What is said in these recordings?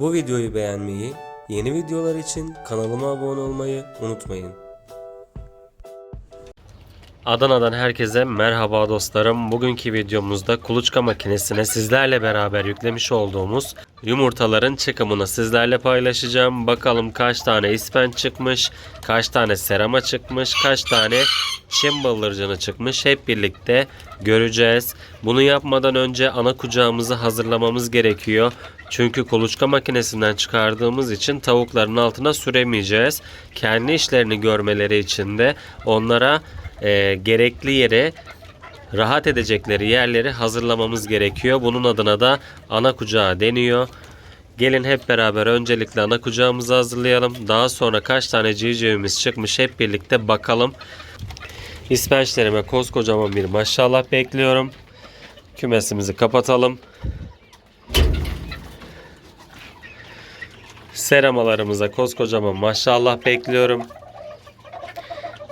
Bu videoyu beğenmeyi, yeni videolar için kanalıma abone olmayı unutmayın. Adana'dan herkese merhaba dostlarım. Bugünkü videomuzda kuluçka makinesine sizlerle beraber yüklemiş olduğumuz yumurtaların çıkımını sizlerle paylaşacağım. Bakalım kaç tane ispen çıkmış, kaç tane serama çıkmış, kaç tane çim bıldırcını çıkmış hep birlikte göreceğiz. Bunu yapmadan önce ana kucağımızı hazırlamamız gerekiyor. Çünkü kuluçka makinesinden çıkardığımız için tavukların altına süremeyeceğiz. Kendi işlerini görmeleri için de onlara e, gerekli yere rahat edecekleri yerleri hazırlamamız gerekiyor. Bunun adına da ana kucağı deniyor. Gelin hep beraber öncelikle ana kucağımızı hazırlayalım. Daha sonra kaç tane civcivimiz çıkmış hep birlikte bakalım. İspençlerime koskocaman bir maşallah bekliyorum. Kümesimizi kapatalım. Seramalarımıza koskocaman maşallah bekliyorum.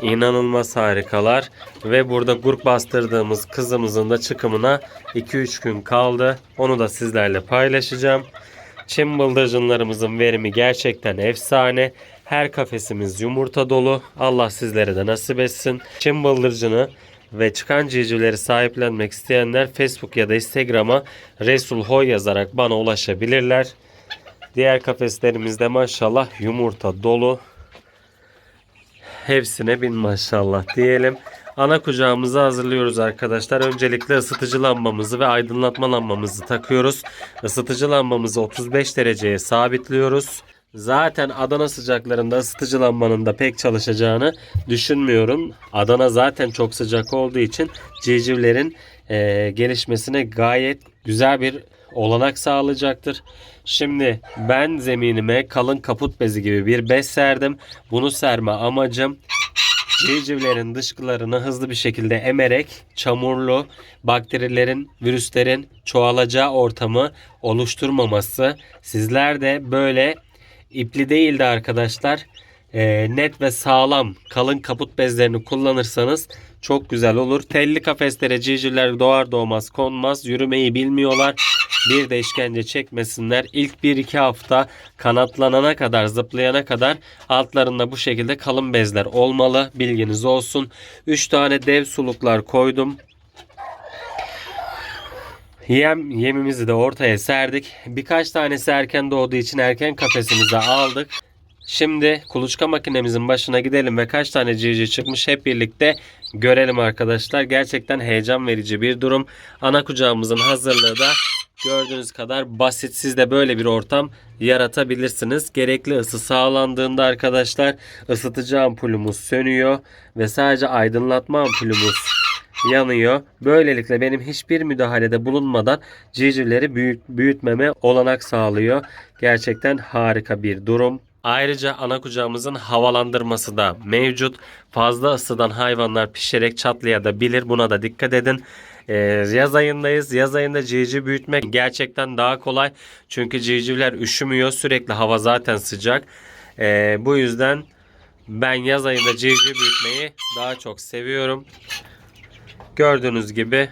İnanılmaz harikalar ve burada gurk bastırdığımız kızımızın da çıkımına 2-3 gün kaldı. Onu da sizlerle paylaşacağım. Çim bıldırcınlarımızın verimi gerçekten efsane. Her kafesimiz yumurta dolu. Allah sizlere de nasip etsin. Çim bıldırcını ve çıkan civcivleri sahiplenmek isteyenler Facebook ya da Instagram'a Resul Hoy yazarak bana ulaşabilirler. Diğer kafeslerimizde maşallah yumurta dolu. Hepsine bin maşallah diyelim. Ana kucağımızı hazırlıyoruz arkadaşlar. Öncelikle ısıtıcı lambamızı ve aydınlatma lambamızı takıyoruz. Isıtıcı lambamızı 35 dereceye sabitliyoruz. Zaten Adana sıcaklarında ısıtıcı lambanın da pek çalışacağını düşünmüyorum. Adana zaten çok sıcak olduğu için civcivlerin eee, gelişmesine gayet güzel bir olanak sağlayacaktır. Şimdi ben zeminime kalın kaput bezi gibi bir bez serdim. Bunu serme amacım civcivlerin dışkılarını hızlı bir şekilde emerek çamurlu bakterilerin, virüslerin çoğalacağı ortamı oluşturmaması. Sizler de böyle ipli değil de arkadaşlar e, net ve sağlam kalın kaput bezlerini kullanırsanız çok güzel olur. Telli kafeslere civcivler doğar doğmaz konmaz. Yürümeyi bilmiyorlar. Bir de işkence çekmesinler. İlk 1-2 hafta kanatlanana kadar zıplayana kadar altlarında bu şekilde kalın bezler olmalı. Bilginiz olsun. 3 tane dev suluklar koydum. Yem, yemimizi de ortaya serdik. Birkaç tanesi erken doğduğu için erken kafesimize aldık. Şimdi kuluçka makinemizin başına gidelim ve kaç tane civciv çıkmış hep birlikte görelim arkadaşlar. Gerçekten heyecan verici bir durum. Ana kucağımızın hazırlığı da gördüğünüz kadar basit. Siz de böyle bir ortam yaratabilirsiniz. Gerekli ısı sağlandığında arkadaşlar ısıtıcı ampulümüz sönüyor ve sadece aydınlatma ampulümüz yanıyor. Böylelikle benim hiçbir müdahalede bulunmadan civcivleri büyüt, büyütmeme olanak sağlıyor. Gerçekten harika bir durum. Ayrıca ana kucağımızın havalandırması da mevcut. Fazla ısıdan hayvanlar pişerek çatlayabilir. Buna da dikkat edin. Ee, yaz ayındayız. Yaz ayında civciv büyütmek gerçekten daha kolay. Çünkü civcivler üşümüyor. Sürekli hava zaten sıcak. Ee, bu yüzden ben yaz ayında civciv büyütmeyi daha çok seviyorum. Gördüğünüz gibi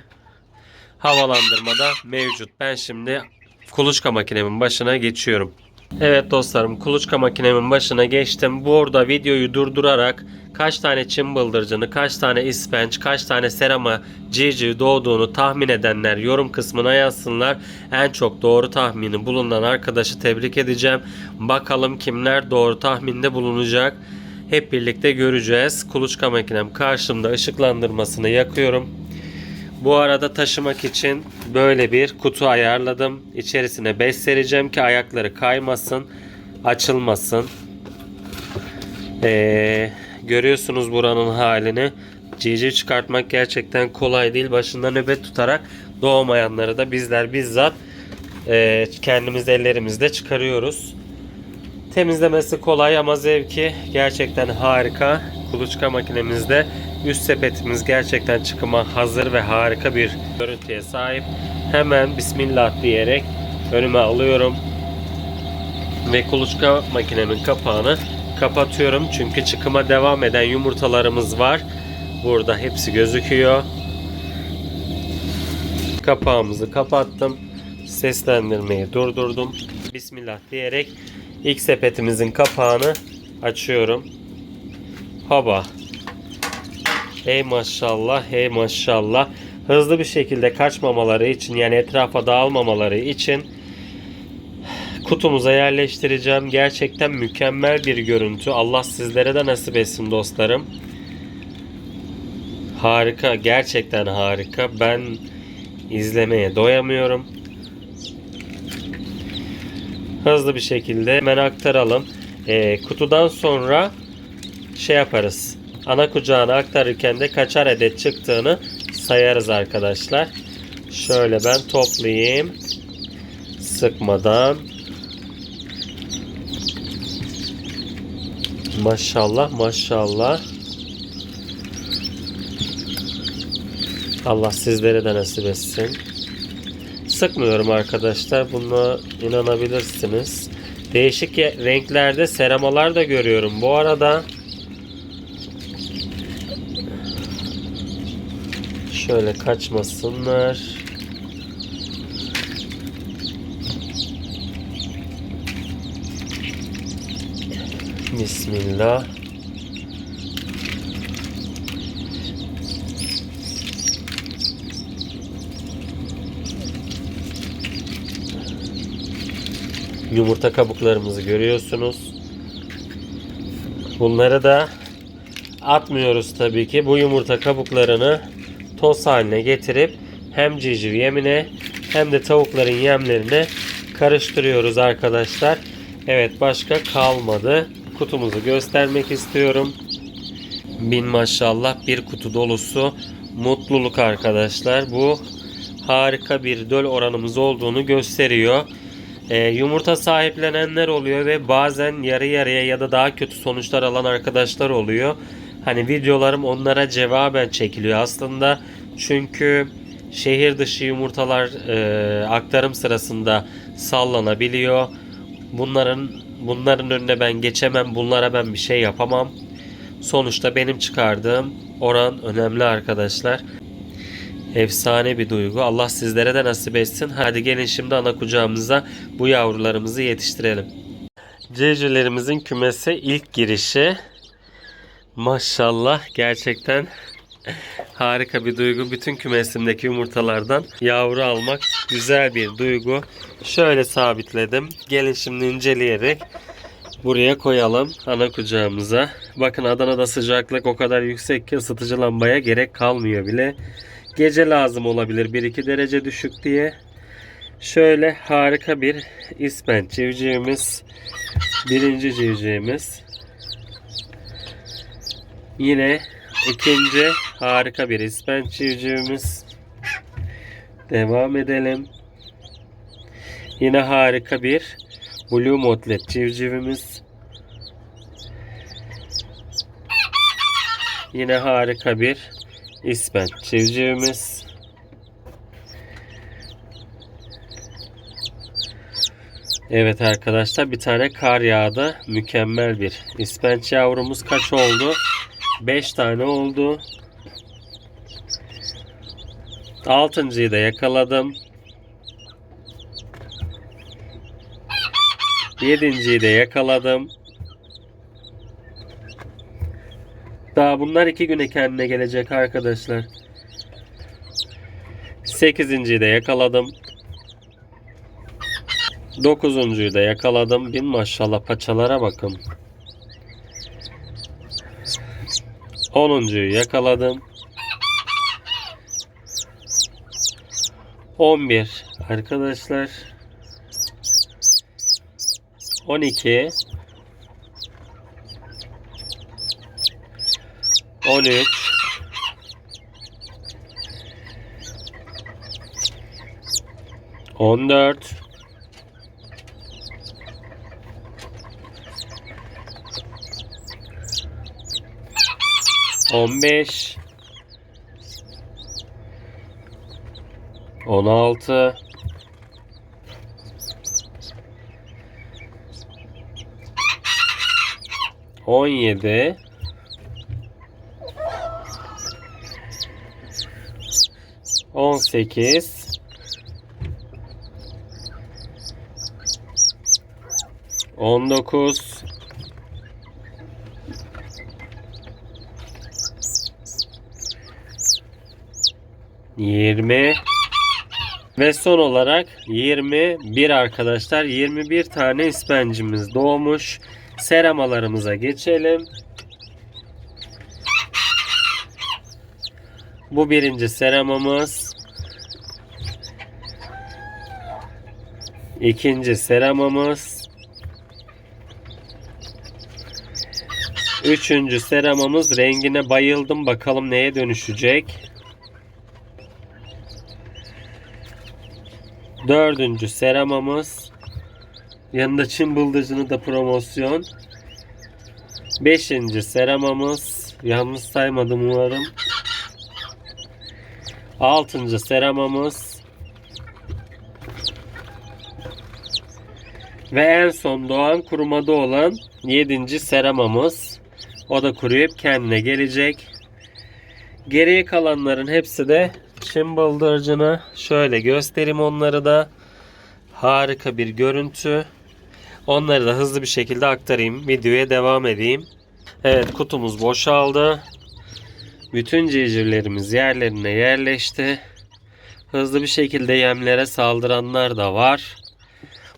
havalandırma da mevcut. Ben şimdi kuluçka makinemin başına geçiyorum. Evet dostlarım kuluçka makinemin başına geçtim. Burada videoyu durdurarak kaç tane çim bıldırcını, kaç tane ispenç, kaç tane serama civciv doğduğunu tahmin edenler yorum kısmına yazsınlar. En çok doğru tahmini bulunan arkadaşı tebrik edeceğim. Bakalım kimler doğru tahminde bulunacak. Hep birlikte göreceğiz. Kuluçka makinem karşımda ışıklandırmasını yakıyorum. Bu arada taşımak için böyle bir kutu ayarladım. İçerisine bez sereceğim ki ayakları kaymasın, açılmasın. Ee, görüyorsunuz buranın halini. Civciv çıkartmak gerçekten kolay değil. Başında nöbet tutarak doğmayanları da bizler bizzat e, kendimiz ellerimizle çıkarıyoruz. Temizlemesi kolay ama zevki gerçekten harika. Kuluçka makinemizde üst sepetimiz gerçekten çıkıma hazır ve harika bir görüntüye sahip. Hemen Bismillah diyerek önüme alıyorum. Ve kuluçka makinemin kapağını kapatıyorum. Çünkü çıkıma devam eden yumurtalarımız var. Burada hepsi gözüküyor. Kapağımızı kapattım. Seslendirmeyi durdurdum. Bismillah diyerek ilk sepetimizin kapağını açıyorum. Haba. Ey maşallah, ey maşallah. Hızlı bir şekilde kaçmamaları için yani etrafa dağılmamaları için kutumuza yerleştireceğim. Gerçekten mükemmel bir görüntü. Allah sizlere de nasip etsin dostlarım. Harika, gerçekten harika. Ben izlemeye doyamıyorum. Hızlı bir şekilde hemen aktaralım. Ee, kutudan sonra şey yaparız. Ana kucağına aktarırken de kaçar adet çıktığını sayarız arkadaşlar. Şöyle ben toplayayım. Sıkmadan. Maşallah maşallah. Allah sizlere de nasip etsin. Sıkmıyorum arkadaşlar. Buna inanabilirsiniz. Değişik renklerde seramalar da görüyorum. Bu arada şöyle kaçmasınlar. Bismillah. Yumurta kabuklarımızı görüyorsunuz. Bunları da atmıyoruz tabii ki. Bu yumurta kabuklarını toz haline getirip hem civciv yemine hem de tavukların yemlerine karıştırıyoruz arkadaşlar. Evet başka kalmadı. Kutumuzu göstermek istiyorum. Bin maşallah bir kutu dolusu mutluluk arkadaşlar. Bu harika bir döl oranımız olduğunu gösteriyor. Ee, yumurta sahiplenenler oluyor ve bazen yarı yarıya ya da daha kötü sonuçlar alan arkadaşlar oluyor. Hani videolarım onlara cevaben çekiliyor aslında. Çünkü şehir dışı yumurtalar e, aktarım sırasında sallanabiliyor. Bunların bunların önüne ben geçemem. Bunlara ben bir şey yapamam. Sonuçta benim çıkardığım oran önemli arkadaşlar. Efsane bir duygu. Allah sizlere de nasip etsin. Hadi gelin şimdi ana kucağımıza bu yavrularımızı yetiştirelim. Cevcilerimizin kümese ilk girişi. Maşallah gerçekten harika bir duygu. Bütün kümesimdeki yumurtalardan yavru almak güzel bir duygu. Şöyle sabitledim. Gelin şimdi inceleyerek buraya koyalım ana kucağımıza. Bakın Adana'da sıcaklık o kadar yüksek ki ısıtıcı lambaya gerek kalmıyor bile. Gece lazım olabilir 1-2 derece düşük diye. Şöyle harika bir ispen civcivimiz. Birinci civcivimiz. Yine ikinci harika bir ispen civcivimiz. Devam edelim. Yine harika bir Blue Motlet civcivimiz. Yine harika bir ispen civcivimiz. Evet arkadaşlar bir tane kar yağdı. Mükemmel bir ispenç yavrumuz kaç oldu? 5 tane oldu. Altıncıyı da yakaladım. Yedinciyi de yakaladım. Daha bunlar iki güne kendine gelecek arkadaşlar. Sekizinciyi de yakaladım. Dokuzuncuyu da yakaladım. Bin maşallah paçalara bakın. Onuncuyu yakaladım. 11 arkadaşlar. 12 13 14 15 16 17 18 19 20 ve son olarak 21 arkadaşlar 21 tane ispencimiz doğmuş. Seramalarımıza geçelim. Bu birinci seramamız. İkinci seramamız. Üçüncü seramamız rengine bayıldım. Bakalım neye dönüşecek. Dördüncü seramamız. Yanında Çin bıldırcını da promosyon. Beşinci seramamız. Yalnız saymadım umarım. Altıncı seramamız. Ve en son doğan kurumada olan yedinci seramamız. O da kuruyup kendine gelecek. Geriye kalanların hepsi de Çin bıldırcını. Şöyle göstereyim onları da. Harika bir görüntü. Onları da hızlı bir şekilde aktarayım. Videoya devam edeyim. Evet kutumuz boşaldı. Bütün civcivlerimiz yerlerine yerleşti. Hızlı bir şekilde yemlere saldıranlar da var.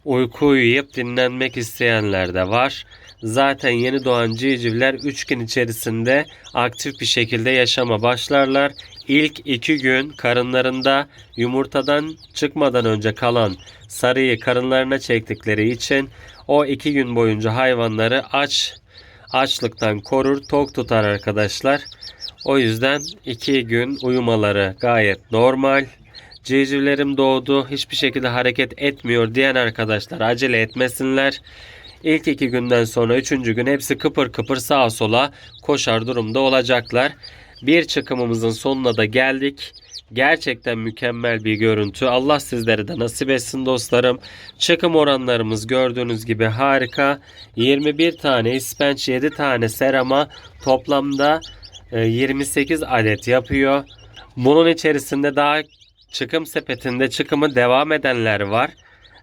Uyku uyuyup dinlenmek isteyenler de var. Zaten yeni doğan civcivler 3 gün içerisinde aktif bir şekilde yaşama başlarlar. İlk 2 gün karınlarında yumurtadan çıkmadan önce kalan sarıyı karınlarına çektikleri için o 2 gün boyunca hayvanları aç açlıktan korur, tok tutar arkadaşlar. O yüzden 2 gün uyumaları gayet normal. Civcivlerim doğdu, hiçbir şekilde hareket etmiyor diyen arkadaşlar acele etmesinler. İlk iki günden sonra üçüncü gün hepsi kıpır kıpır sağa sola koşar durumda olacaklar. Bir çıkımımızın sonuna da geldik. Gerçekten mükemmel bir görüntü. Allah sizlere de nasip etsin dostlarım. Çıkım oranlarımız gördüğünüz gibi harika. 21 tane ispenç 7 tane serama toplamda e, 28 adet yapıyor. Bunun içerisinde daha çıkım sepetinde çıkımı devam edenler var.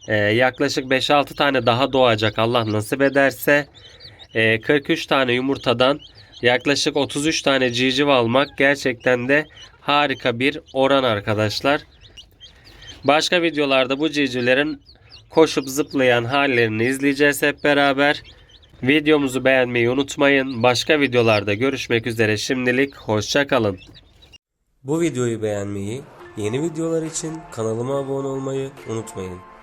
Ee, yaklaşık 5-6 tane daha doğacak Allah nasip ederse. Ee, 43 tane yumurtadan yaklaşık 33 tane civciv almak gerçekten de harika bir oran arkadaşlar. Başka videolarda bu civcivlerin koşup zıplayan hallerini izleyeceğiz hep beraber. Videomuzu beğenmeyi unutmayın. Başka videolarda görüşmek üzere. Şimdilik hoşçakalın. Bu videoyu beğenmeyi, yeni videolar için kanalıma abone olmayı unutmayın.